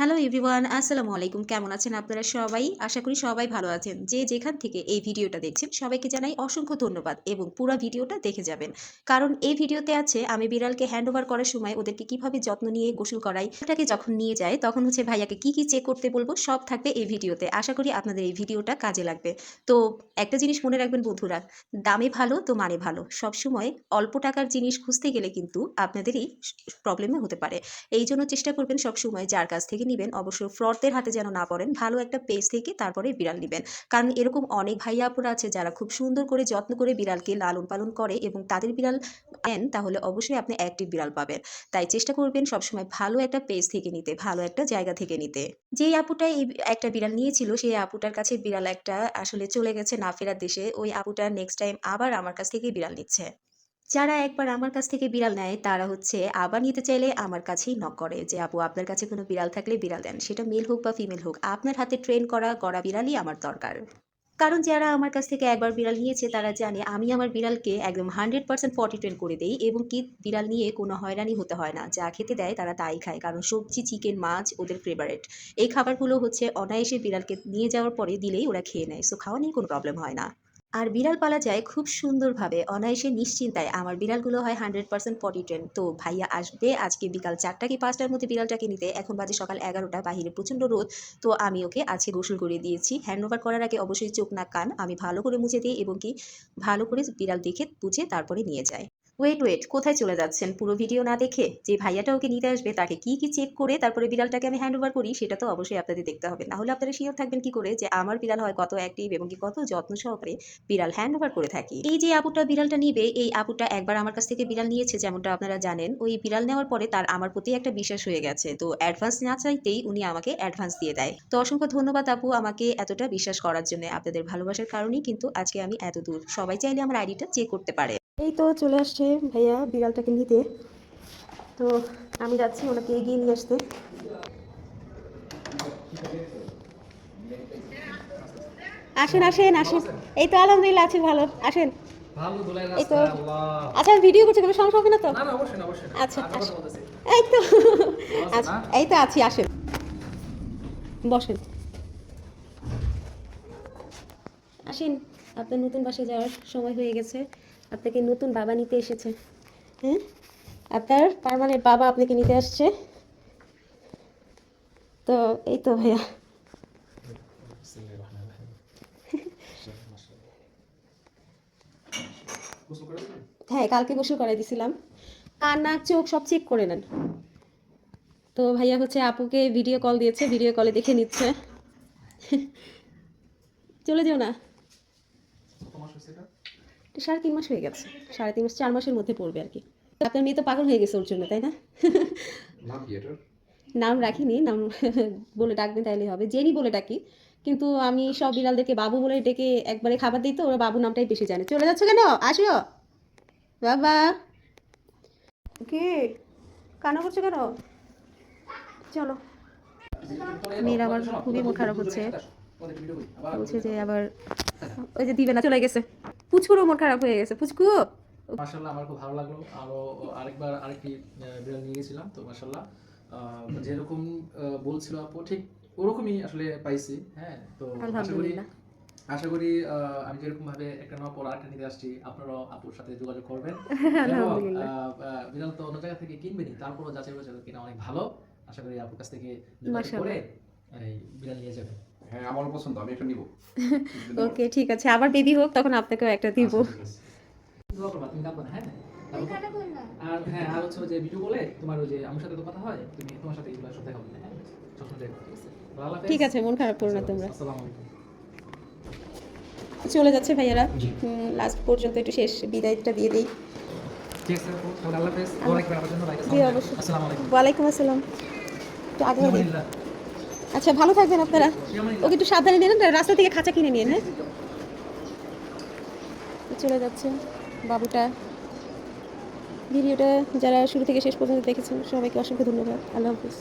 Hello everyone আসসালামু আলাইকুম কেমন আছেন আপনারা সবাই? আশা করি সবাই ভালো আছেন। যে যেখান থেকে এই ভিডিওটা দেখছেন, সবাইকে জানাই অসংখ্য ধন্যবাদ এবং পুরো ভিডিওটা দেখে যাবেন। কারণ এই ভিডিওতে আছে, আমি বিড়ালকে হ্যান্ড ওভার করার সময় ওদেরকে কীভাবে যত্ন নিয়ে গোসল করাই ওটাকে যখন নিয়ে যায়, তখন হচ্ছে ভাইয়াকে কি কি চেক করতে বলব, সব থাকবে এই ভিডিওতে। আশা করি আপনাদের এই ভিডিওটা কাজে লাগবে। তো একটা জিনিস মনে রাখবেন বন্ধুরা, দামে ভালো তো মানে ভালো। সবসময় অল্প টাকার জিনিস খুঁজতে গেলে কিন্তু আপনাদেরই প্রবলেমে হতে পারে। এই জন্য চেষ্টা করবেন সবসময় যার কাছ থেকে নেবেন, অবশ্যই ফ্রডদের হাতে যেন না পড়েন, ভালো একটা পেজ থেকে তারপরে বিড়াল নেবেন। কারণ এরকম অনেক ভাইয়া আপুরা আছে যারা খুব সুন্দর করে যত্ন করে বিড়ালকে লালন পালন করে এবং তাদের বিড়াল নেন, তাহলে অবশ্যই আপনি অ্যাক্টিভ বিড়াল পাবেন। তাই চেষ্টা করবেন সবসময় ভালো একটা পেজ থেকে নিতে, ভালো একটা জায়গা থেকে নিতে। যেই আপুটা এই একটা বিড়াল নিয়েছিল, সেই আপুটার কাছে বিড়াল একটা আসলে চলে গেছে না ফেরার দেশে, ওই আপুটা নেক্সট টাইম আবার আমার কাছ থেকে বিড়াল নিচ্ছে। যারা একবার আমার কাছ থেকে বিড়াল নেয়, তারা হচ্ছে আবার নিতে চাইলে আমার কাছেই নক করে যে, আপু, আপনার কাছে কোনো বিড়াল থাকলে বিড়াল দেন। সেটা মেল হোক বা ফিমেল হোক, আপনার হাতে ট্রেন করা গড়া বিড়ালই আমার দরকার। কারণ যারা আমার কাছ থেকে একবার বিড়াল নিয়েছে, তারা জানে আমি আমার বিড়ালকে একদম হান্ড্রেড পার্সেন্ট পটি ট্রেন করে দেই এবং কি বিড়াল নিয়ে কোনো হয়রানি হতে হয় না। যা খেতে দেয় তারা তাই খায়, কারণ সবজি চিকেন মাছ ওদের ফেভারেট এই খাবারগুলো হচ্ছে অনায়াসে বিড়ালকে নিয়ে যাওয়ার পরে দিলেই ওরা খেয়ে নেয় সো খাওয়া নিয়ে কোনো প্রবলেম হয় না। আর বিড়াল পালা যায় খুব সুন্দরভাবে। অনায়াসে নিশ্চিন্তায়। আমার বিড়ালগুলো হয় হান্ড্রেড পার্সেন্ট পটি ট্রেন তো ভাইয়া আসবে আজকে বিকাল চারটা কি পাঁচটার মধ্যে বিড়ালটাকে নিতে? এখন বাজে সকাল এগারোটা, বাহিরে প্রচণ্ড রোদ। তো আমি ওকে আজকে গোসল করে দিয়েছি। হ্যান্ড ওভার করার আগে অবশ্যই চোখ না কান আমি ভালো করে মুছে দিই এবং কি ভালো করে বিড়াল দেখে বুঝে তারপরে নিয়ে যায় ওয়েট ওয়েট কোথায় চলে যাচ্ছেন? পুরো ভিডিও না দেখে যে ভাইয়াটা ওকে নিতে আসবে, তাকে কি কি চেক করে তারপরে বিড়ালটাকে আমি হ্যান্ড ওভার করি, সেটা তো অবশ্যই আপনাদের দেখতে হবে। না হলে আপনারা শিওর থাকবেন কি করে যে আমার বিড়াল হয় কত অ্যাক্টিভ এবং কি কত যত্ন সহকারে বিড়াল হ্যান্ড ওভার করে থাকি। এই যে আপুটা বিড়ালটা নিবে, এই আপুটা একবার আমার কাছ থেকে বিড়াল নিয়েছে, যেমনটা আপনারা জানেন, ওই বিড়াল নেওয়ার পরে তার আমার প্রতি একটা বিশ্বাস হয়ে গেছে। তো অ্যাডভান্স না চাইতেই উনি আমাকে অ্যাডভান্স দিয়ে দেয়। তো অসংখ্য ধন্যবাদ আপু আমাকে এতটা বিশ্বাস করার জন্য আপনাদের ভালোবাসার কারণেই, কিন্তু আজকে আমি এত দূর সবাই চাইলে আমার আইডিটা চেক করতে পারে। এই তো চলে আসছে ভাইয়া বিড়ালটাকে নিতে। তো আমি যাচ্ছি ওনাকে এগিয়ে নিয়ে আসতে। আসেন আসেন আসেন। এই তো আলহামদুলিল্লাহ আছি ভালো। আসেন। এই তো আচ্ছা ভিডিও করছে কোনো সমস্যা হবে না তো। আচ্ছা। এই তো। আচ্ছা এই তো আছি আসেন। বসেন। আসেন আপনার নতুন বাসায় যাওয়ার সময় হয়ে গেছে। আপনাকে নতুন বাবা নিতে এসেছে। হ্যাঁ? আপনার পার্মানেন্ট বাবা আপনাকে নিতে আসছে? তো, এই তো ভাইয়া? হ্যাঁ কালকে গোসল করাই দিছিলাম। নাক, চোখ সব চেক করে নেন। তো ভাইয়া হচ্ছে আপুকে ভিডিও কল দিয়েছে ভিডিও কলে দেখে নিচ্ছে। চলে যেও না। এটা সাড়ে তিন মাস হয়ে গেছে। সাড়ে তিন মাস চার মাসের মধ্যে পড়বে আর কি। আপনার মেয়ে তো পাগল হয়ে গেছে ওর জন্য তাই না? নাম রাখিনি নাম বলে ডাকবেন তাইলে হবে। জেনি বলে ডাকি কিন্তু আমি সব বিড়ালদেরকে বাবু বলে ডেকে একবারে খাবার দিই তো ওরা বাবু নামটাই বেশি জানে। চলে যাচ্ছ কেন? আসো। বাবা। কি? কান্না করছ কেন? চলো। মেয়ের আবার খুবই মন খারাপ হচ্ছে। বলছে যে আবার ওই যে দিবে না চলে গেছে। পুচকুরও মন খারাপ হয়ে গেছে পুচকু। মাশাআল্লাহ আমার খুব ভালো লাগল। আরও আরেকবার আরেকটি বিড়াল নিয়ে গেছিলাম তো মাশাআল্লাহ। যেরকম বলছিল আপু ঠিক ওরকমই আসলে পাইছি হ্যাঁ তো আশা করি আশা করি আমি যেরকম ভাবে একটা নেওয়ার পর আরেকটা নিতে আসছি আপনারাও আপুর সাথে যোগাযোগ করবেন। বিড়াল তো অন্য জায়গা থেকে কিনবেনি তারপরও যাচাই বাছাই কিনা অনেক ভালো। আশা করি আপুর কাছ থেকে করে এই বিড়াল নিয়ে যাবেন। হ্যাঁ আমারও পছন্দ আমি একটা নিব। ওকে ঠিক আছে আবার বেবি হোক তখন আপনাকেও একটা দিব। দোয়া করবা তুমি কাঁদবা না, হ্যাঁ আর হ্যাঁ আর হচ্ছে যে ভিডিও বলে তোমার ওই যে আমার সাথে তো কথা হয় তুমি তোমার সাথে এগুলো সব দেখা হবে। হ্যাঁ সবসময় দেখা হবে, ঠিক আছে। ভালো হাফেজ। ঠিক আছে মন খারাপ করো না তোমরা। চলে যাচ্ছে ভাইয়ারা। লাস্ট পর্যন্ত একটু শেষ বিদায়টা দিয়ে দিই। ওয়ালাইকুম আসসালাম। আলহামদুলিল্লাহ। আচ্ছা ভালো থাকবেন আপনারা। ওকে একটু সাবধানে নিন, রাস্তা থেকে খাঁচা কিনে নিন হ্যাঁ? চলে যাচ্ছে বাবুটা। ভিডিওটা যারা শুরু থেকে শেষ পর্যন্ত দেখেছেন, সবাইকে অসংখ্য ধন্যবাদ। আল্লাহ হাফিজ।